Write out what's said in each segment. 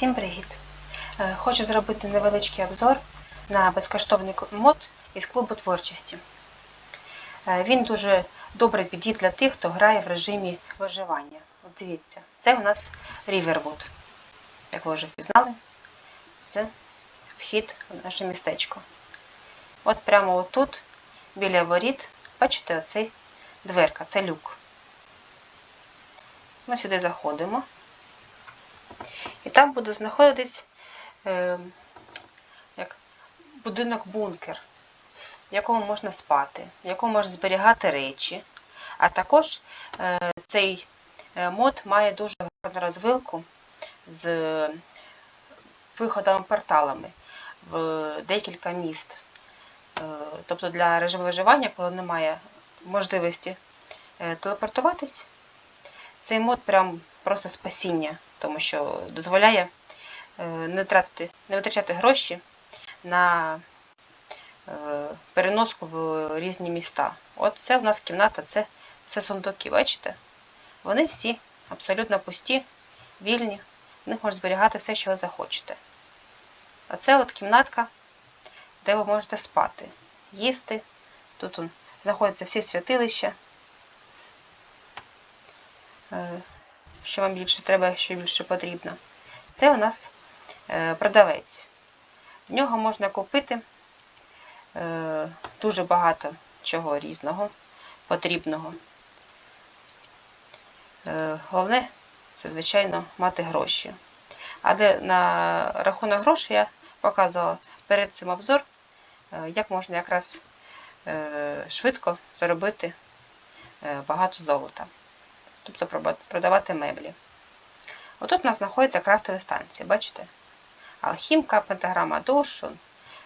Всім привіт! Е, Хочу зробити невеличкий обзор на безкоштовний мод із клубу творчості. Е, Він дуже добре підійде для тих, хто грає в режимі виживання. От дивіться, це у нас Riverwood. Як ви вже впізнали, це вхід в наше містечко. От прямо отут, біля воріт, бачите, оцей дверка, це люк. Ми сюди заходимо. І там буде знаходитись е, як будинок-бункер, в якому можна спати, в якому можна зберігати речі. А також е, цей е, мод має дуже гарну розвилку з виходами порталами в декілька міст. Е, тобто для режиму виживання, коли немає можливості е, телепортуватись, цей мод прям просто спасіння, тому що дозволяє е, не тратити, не витрачати гроші на е, переноску в різні міста. От це в нас кімната, це, це сундуки, бачите? Вони всі абсолютно пусті, вільні, в них можна зберігати все, що ви захочете. А це от кімнатка, де ви можете спати, їсти. Тут он, знаходяться всі святилища. Що вам більше треба, що більше потрібно. Це у нас е, продавець. В нього можна купити е, дуже багато чого різного, потрібного. Е, головне, це, звичайно, мати гроші. Але на рахунок грошей я показувала перед цим обзор, як можна якраз швидко заробити багато золота тобто продавати меблі. Отут у нас знаходяться крафтові станції, бачите? Алхімка, пентаграма душ,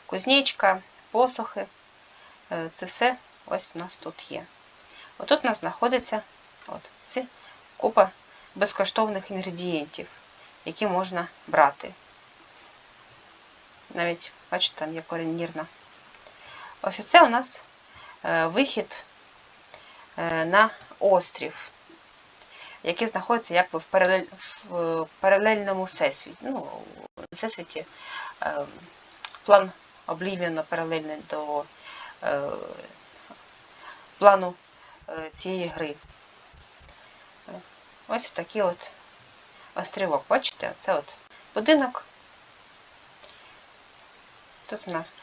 кузнечка, посухи. Е, це все ось у нас тут є. Отут у нас знаходиться от, ці купа безкоштовних інгредієнтів, які можна брати. Навіть, бачите, там є корінь. Ось це у нас е, вихід е, на острів які знаходяться якби в, паралель, в паралельному всесвіті. Ну, всесвіті е, план Oblivion паралельний до е, плану е, цієї гри. Ось такий от острівок. Бачите, це от будинок. Тут у нас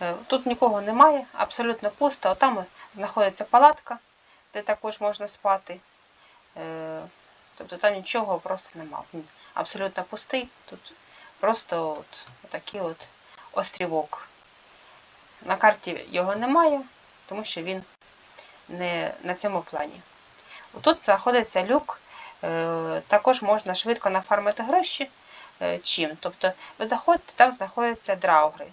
е, Тут нікого немає, абсолютно пусто, там знаходиться палатка де також можна спати. Е, тобто там нічого просто нема. Абсолютно пустий. Тут просто от, такий от острівок. На карті його немає, тому що він не на цьому плані. Тут знаходиться люк, е, також можна швидко нафармити гроші. Е, чим? Тобто ви заходите, там знаходяться драугри.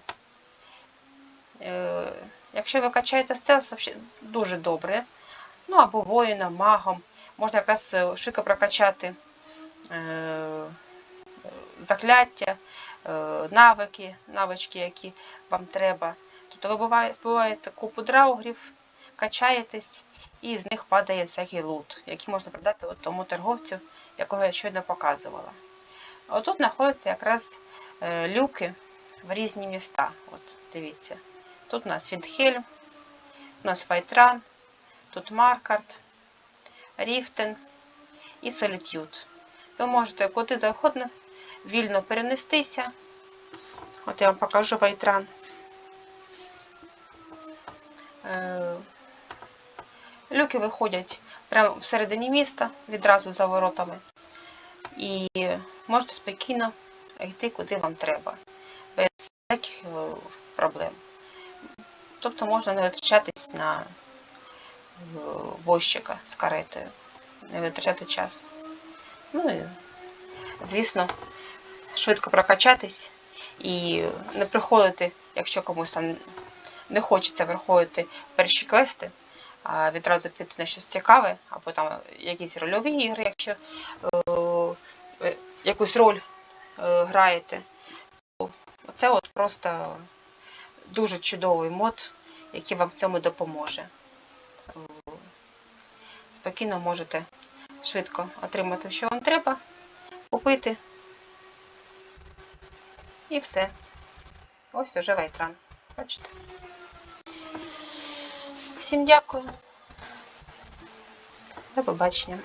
Якщо ви качаєте стелс, дуже добре ну або воїном, магом. Можна якраз е, швидко прокачати е, закляття, е, навики, навички, які вам треба. Тобто ви вбиваєте купу драугрів, качаєтесь, і з них падає всякий лут, який можна продати от тому торговцю, якого я щойно показувала. Отут знаходяться якраз люки в різні міста. От, Дивіться. Тут у нас Віндхельм, у нас Файтран, Тут Маркарт, Ріфтен і Солітюд. Ви можете куди завгодно вільно перенестися. От я вам покажу вайтран. Е, люки виходять прямо всередині міста, відразу за воротами. І можете спокійно йти, куди вам треба, без всяких е, проблем. Тобто можна не витрачатись на возчика з каретою, не витрачати час. Ну і, звісно, швидко прокачатись і не приходити, якщо комусь там не хочеться приходити перші квести, а відразу піти на щось цікаве, або там якісь рольові ігри, якщо е, якусь роль е, граєте, це от просто дуже чудовий мод, який вам в цьому допоможе спокійно можете швидко отримати, що вам треба, купити. І все. Ось уже вайтран. Бачите? Всім дякую. До побачення.